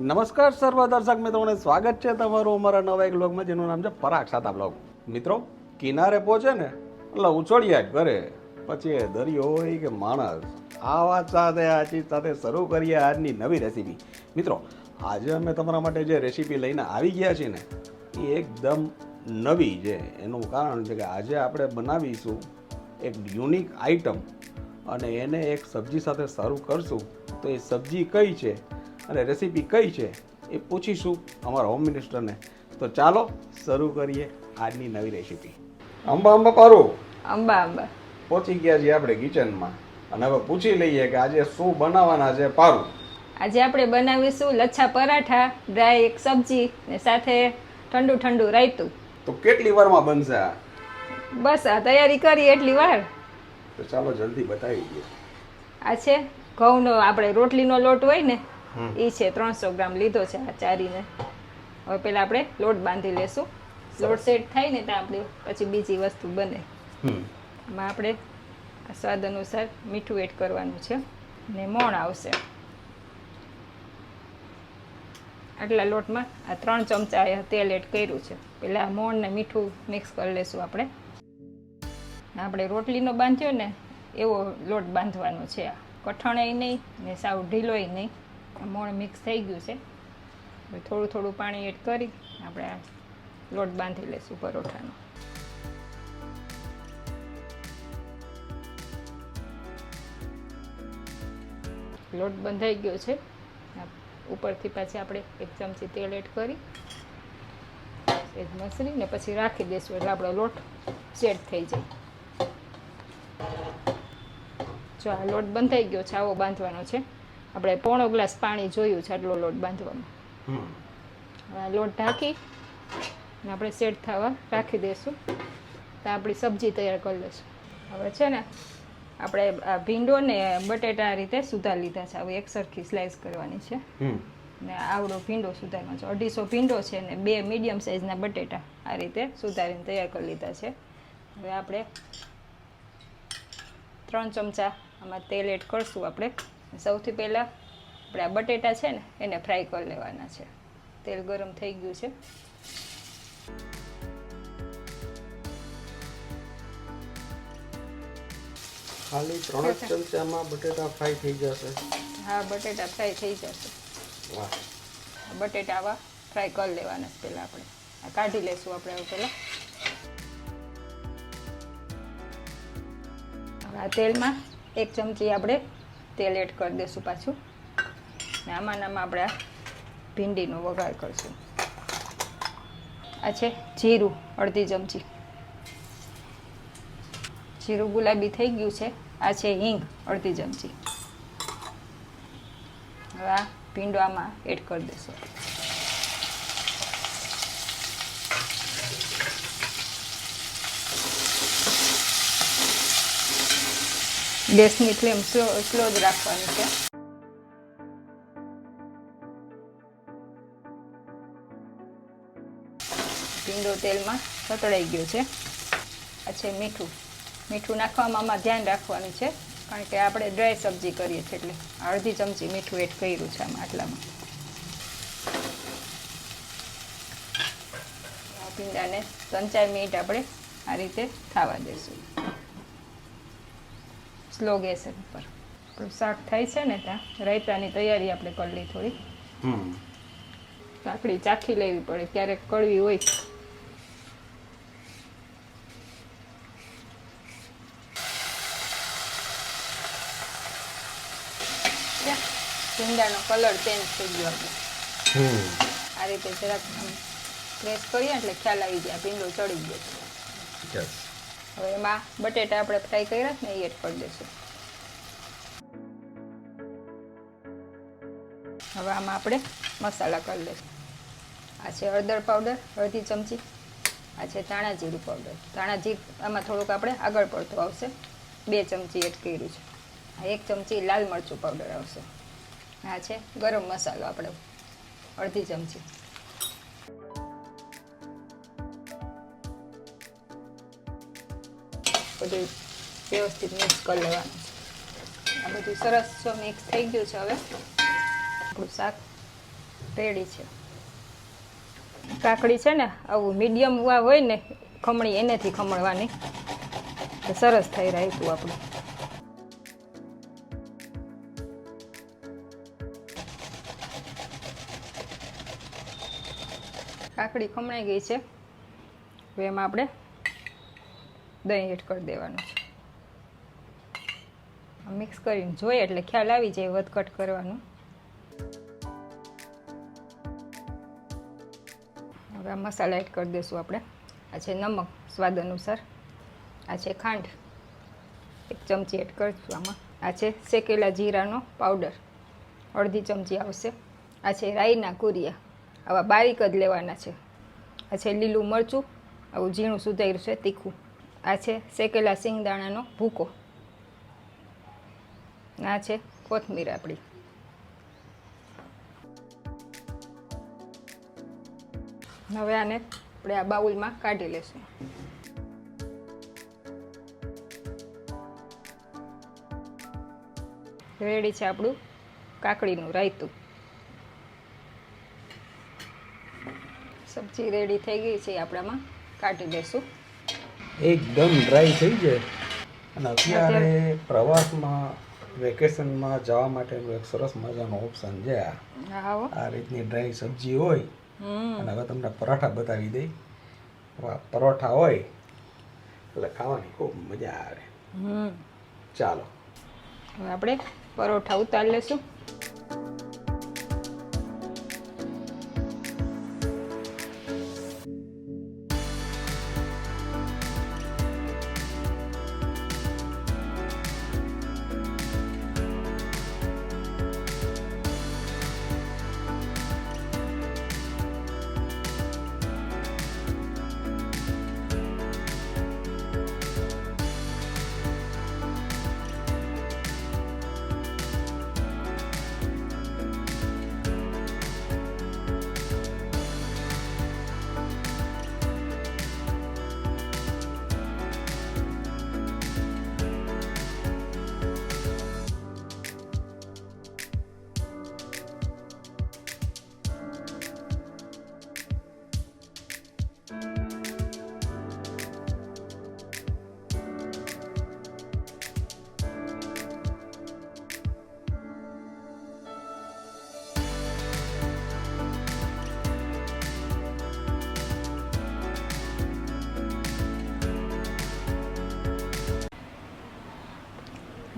નમસ્કાર સર્વ દર્શક મિત્રોને, સ્વાગત છે તમારું અમારા નવા એક બ્લોગમાં જેનું નામ છે પરાગ સાતા બ્લોગ મિત્રો, કિનારે પહોંચે ને, એટલે ઉછળ્યા ઘરે. પછી એ દરિયો હોય કે માણસ, આ વાત સાથે, આ ચીજ સાથે શરૂ કરીએ આજની નવી રેસીપી મિત્રો, આજે અમે તમારા માટે જે રેસીપી લઈને આવી ગયા છીએ ને, એ એકદમ નવી છે. એનું કારણ છે કે આજે આપણે બનાવીશું એક યુનિક આઈટમ અને એને એક સબ્જી સાથે સર્વ કરશું. તો એ સબ્જી કઈ છે? અને રેસીપી કઈ છે એ પૂછીશું અમારા હોમ મિનિસ્ટરને તો ચાલો શરૂ કરીએ આજની નવી રેસીપી અંબા અંબા પારું. અંબા અંબા. પહોંચી ગયા છીએ આપણે કિચનમાં અને હવે પૂછી લઈએ કે આજે શું બનાવવાના છે પારું. આજે આપણે બનાવીશું લચ્છા પરાઠા ડ્રાય એક સબ્જી ને સાથે ઠંડુ ઠંડુ રાયતું. તો કેટલી વારમાં બનશે આ? બસ આ તૈયારી કરી એટલી વાર. તો ચાલો જલ્દી બતાવી દઈએ. આ છે ઘઉંનો આપણે રોટલીનો લોટ હોય ને. એ છે ત્રણસો ગ્રામ લીધો છે આ ચારીને. હવે પહેલાં આપણે લોટ બાંધી લેશું. લોટ સેટ થાય ને તો આપણે પછી બીજી વસ્તુ બને. એમાં આપણે સ્વાદ અનુસાર મીઠું એડ કરવાનું છે. ને મોણ આવશે. આટલા લોટમાં આ ત્રણ ચમચા તેલ એડ કર્યું છે. પેલા મોણ ને મીઠું મિક્સ કરી લેશું આપણે. આપણે રોટલીનો બાંધ્યો ને એવો લોટ બાંધવાનો છે આ. કઠણેય નહીં ને સાવ ઢીલોય નહીં. મોણ મિક્સ થઈ ગયું છે. હવે થોડું થોડું પાણી એડ કરી આપણે લોટ બાંધી લઈશું પરોઠાનો. લોટ બંધાઈ ગયો છે. ઉપરથી પાછી આપણે એક ચમચી તેલ એડ કરી. એ મસરી ને પછી રાખી દઈશું એટલે આપણો લોટ સેટ થઈ જાય. જો આ લોટ બંધાઈ ગયો છે, આવો બાંધવાનો છે. આપણે પોણો ગ્લાસ પાણી જોયું છે આટલો લોટ બાંધવામાં લોટ ઢાંકી અને આપણે સેટ થવા રાખી દઈશું તો આપણી સબ્જી તૈયાર કરી લઈશું હવે છે ને આપણે આ ભીંડો ને બટેટા આ રીતે સુધાર લીધા છે. હવે એક સરખી સ્લાઇસ કરવાની છે. હમ. ને આવડો ભીંડો સુધારવાનો છે. અઢીસો ભીંડો છે ને બે મીડિયમ સાઇઝના બટેટા આ રીતે સુધારીને તૈયાર કરી લીધા છે. હવે આપણે ત્રણ ચમચા આમાં તેલ એડ કરશું આપણે. સૌથી પહેલાં આપણે આ બટેટા છે ને એને ફ્રાય કરી લેવાના છે. તેલ ગરમ થઈ ગયું છે. ખાલી ત્રણ જ ચમચામાં બટેટા ફ્રાય થઈ જશે. હા બટેટા ફ્રાય થઈ જશે. વાહ. બટેટા આવા ફ્રાય કરી લેવાના છે પહેલાં આપણે. આ કાઢી લેશું આપણે પહેલાં. હવે આ તેલમાં એક ચમચી આપણે તેલ એડ કરી દઈશું પાછું. ને આમાં ને આપણે ભીંડીનો વઘાર કરીશું. આ છે જીરું, અડધી ચમચી. જીરું ગુલાબી થઈ ગયું છે. આ છે હિંગ, અડધી ચમચી. હવે આ ભીંડો આમાં એડ કરી દેશો. ગેસની ફ્લેમ સ્લો સ્લો જ રાખવાની છે ભીંડો તેલમાં સતળાઈ ગયો છે આ છે મીઠું મીઠું નાખવામાં આમાં ધ્યાન રાખવાનું છે કારણ કે આપણે ડ્રાય સબ્જી કરીએ છીએ એટલે અડધી ચમચી મીઠું એડ કર્યું છે આમાં આટલામાં ભીંડાને ત્રણ ચાર મિનિટ આપણે આ રીતે થવા દઈશું સ્લો ગેસ ઉપર. આપણું શાક થાય છે ને ત્યાં રાયતાની તૈયારી આપણે કરી લઈ થોડી કાકડી ચાખી લેવી પડે ક્યારેક કડવી હોય. ભીંડાનો કલર ચેન્જ થઈ ગયો આપણે. આ રીતે જરાક પ્રેસ કરીએ એટલે ખ્યાલ આવી જાય ભીંડો ચડી ગયો. છે હવે એમાં બટેટા આપણે ફ્રાય કર્યા ને એ એડ કરી દઈશું. હવે આમાં આપણે મસાલા કરી લઈશું આ છે હળદર પાવડર અડધી ચમચી. આ છે ધાણા જીરું પાવડર ધાણા જીર, આમાં થોડુંક આપણે આગળ પડતું આવશે. બે ચમચી એડ કર્યું છે. આ એક ચમચી લાલ મરચું પાવડર આવશે. આ છે ગરમ મસાલો આપણે, અડધી ચમચી. બધું વ્યવસ્થિત મિક્સ કરી લેવાનું છે. આ બધું સરસ મિક્સ થઈ ગયું છે હવે. આપણું શાક રેડી છે. કાકડી છે ને, આવું મીડિયમ હોય ને, ખમણી એનેથી ખમણવાની. તો સરસ થઈ રાયતું આપણું. કાકડી ખમણાઈ ગઈ છે. એમાં આપણે દહીં એડ કરી દેવાનું છે. મિક્સ કરીને જોઈએ એટલે ખ્યાલ આવી જાય વધઘટ કરવાનું. હવે આ મસાલા એડ કરી દઈશું આપણે. આ છે નમક સ્વાદ અનુસાર. આ છે ખાંડ. એક ચમચી એડ કરીશું આમાં. આ છે શેકેલા જીરાનો પાવડર. અડધી ચમચી આવશે. આ છે રાઈના કુરિયા. આવા બારીક જ લેવાના છે. આ છે લીલું મરચું. આવું ઝીણું સુધાર્યું છે, તીખું. આ છે શેકેલા સિંગદાણાનો ભૂકો. આ છે કોથમીર આપણી હવે આને આપણે આ બાઉલમાં કાઢી લેશું. રેડી છે આપણું કાકડીનું રાયતું. સબ્જી રેડી થઈ ગઈ છે, આપણામાં કાઢી દેશું એકદમ ડ્રાય થઈ જાય. અને અત્યારે પ્રવાસમાં વેકેશનમાં જવા માટેનું એક સરસ મજાનો ઓપ્શન છે આ. આ રીતની ડ્રાય સબ્જી હોય હમ. અને હવે તમને પરોઠા બતાવી દઈ. પરોઠા હોય એટલે ખાવાની ખૂબ મજા આવે. હમ. ચાલો. આપણે પરોઠા ઉતારી લેશું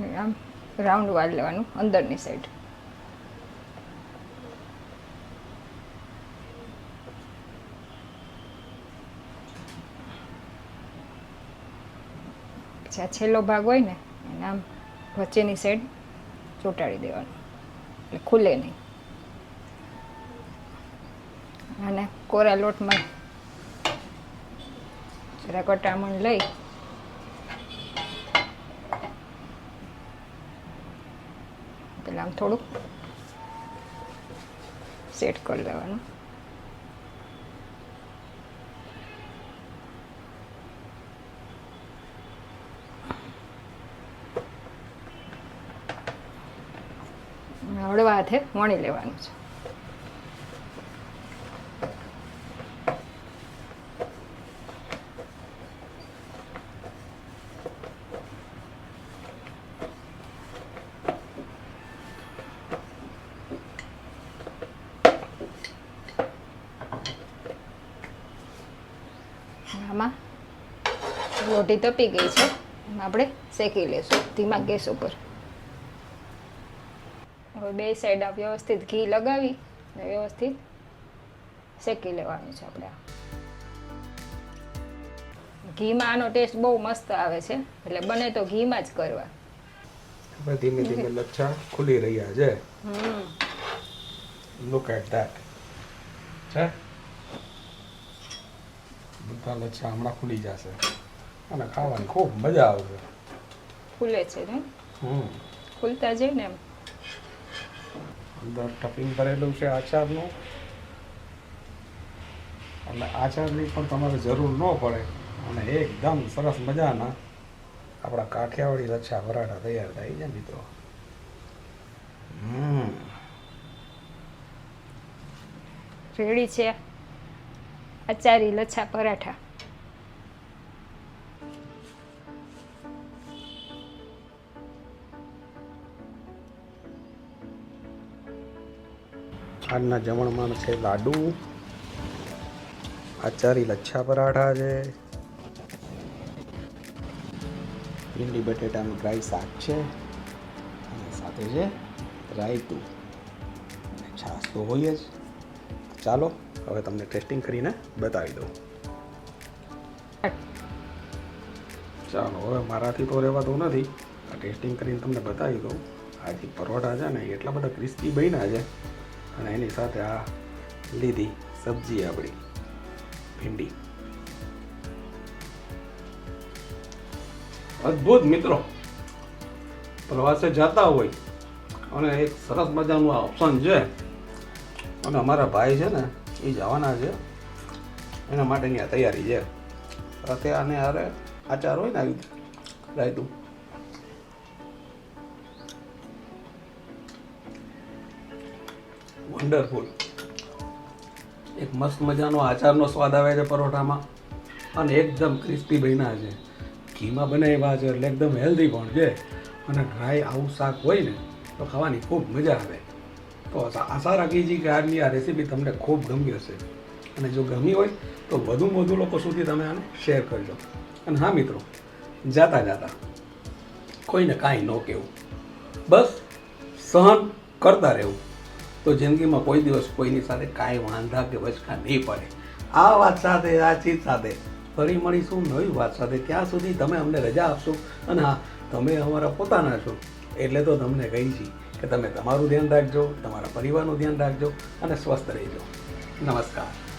આમ રાઉન્ડ વાળ લેવાનું, અંદરની સાઈડ પછી છેલ્લો ભાગ હોય ને, એને આમ વચ્ચેની સાઈડ ચોંટાડી દેવાનું. એટલે ખુલે નહીં. અને કોરા લોટમાં જરા કટામણ લઈ પેલા આમ થોડુંક સેટ કરી લેવાનું. હળવા હાથે વણી લેવાનું છે. આમાં રોટી તપી ગઈ છે. એમાં આપણે શેકી લેશું ધીમા ગેસ ઉપર. હવે બે સાઈડ આ વ્યવસ્થિત ઘી લગાવી અને વ્યવસ્થિત શેકી લેવાનું છે આપણે ઘીમાં આનો ટેસ્ટ બહુ મસ્ત આવે છે એટલે બને તો ઘીમાં જ કરવા. હવે ધીમે ધીમે લચ્છા ખુલી રહ્યા છે. હમ. લુક એટ ધેટ છે? બધા લચ્છા હમણાં ખુલી જશે. અને ખાવાની ખૂબ મજા આવશે. ખુલે છે ને? હમ. ફૂલતા જઈએ ને એમ. અંદર ટપિંગ ભરેલું છે આચારનું. એટલે આચારની પણ તમારે જરૂર ન પડે. અને એકદમ સરસ મજાના આપણા કાઠિયાવાડી લચ્છા વરાટા તૈયાર થાય જાય મિત્રો. હમ. રેડી છે. આચારી લચ્છા, પરાઠા. આજના જમણમાં છે લાડુ આચારી લચ્છા પરાઠા છે. ભીંડી, બટેટાનું ડ્રાય શાક છે. અને સાથે છે રાયતું. છાશ તો હોય જ. ચાલો. હવે તમને ટેસ્ટિંગ કરીને બતાવી દઉં. ચાલો, હવે મારાથી તો રહેવાતું નથી. આ ટેસ્ટિંગ કરીને તમને બતાવી દઉં. આ જે પરોઠા છે ને એટલા બધા ક્રિસ્પી બન્યા છે. અને એની સાથે આ લીધી સબ્જી આપણી, ભીંડી. અદ્ભુત મિત્રો! પ્રવાસે જતા હોય અને એક સરસ મજાનું આ ઓપ્શન છે. અને અમારા ભાઈ છે ને એ જવાના છે. એના માટેની આ તૈયારી છે. સાથે આને હારે આચાર હોય ને આવી રાયતું. વન્ડરફુલ એક મસ્ત મજાનો આચારનો સ્વાદ આવે છે પરોઠામાં. અને એકદમ ક્રિસ્પી બન્યા છે. ઘીમાં બનાવ્યા છે એટલે એકદમ હેલ્ધી પણ છે. અને ડ્રાય આવું શાક હોય ને, તો ખાવાની ખૂબ મજા આવે. તો આશા રાખી છીએ કે આજની આ રેસીપી તમને ખૂબ ગમી હશે. અને જો ગમી હોય તો વધુમાં વધુ લોકો સુધી તમે આને શેર કરજો. અને હા મિત્રો, જાતા જાતા, કોઈને કાંઈ ન કહેવું. બસ સહન કરતા રહેવું. તો જિંદગીમાં કોઈ દિવસ કોઈની સાથે કાંઈ વાંધા કે વચકા નહીં પડે. આ વાત સાથે, આ ચીજ સાથે ફરી મળીશું નવી વાત સાથે. ત્યાં સુધી તમે અમને રજા આપશો. અને હા, તમે અમારા પોતાના છો. એટલે તો તમને કહી છીએ કે તમે તમારું ધ્યાન રાખજો, તમારા પરિવારનું ધ્યાન રાખજો અને સ્વસ્થ રહેજો. નમસ્કાર.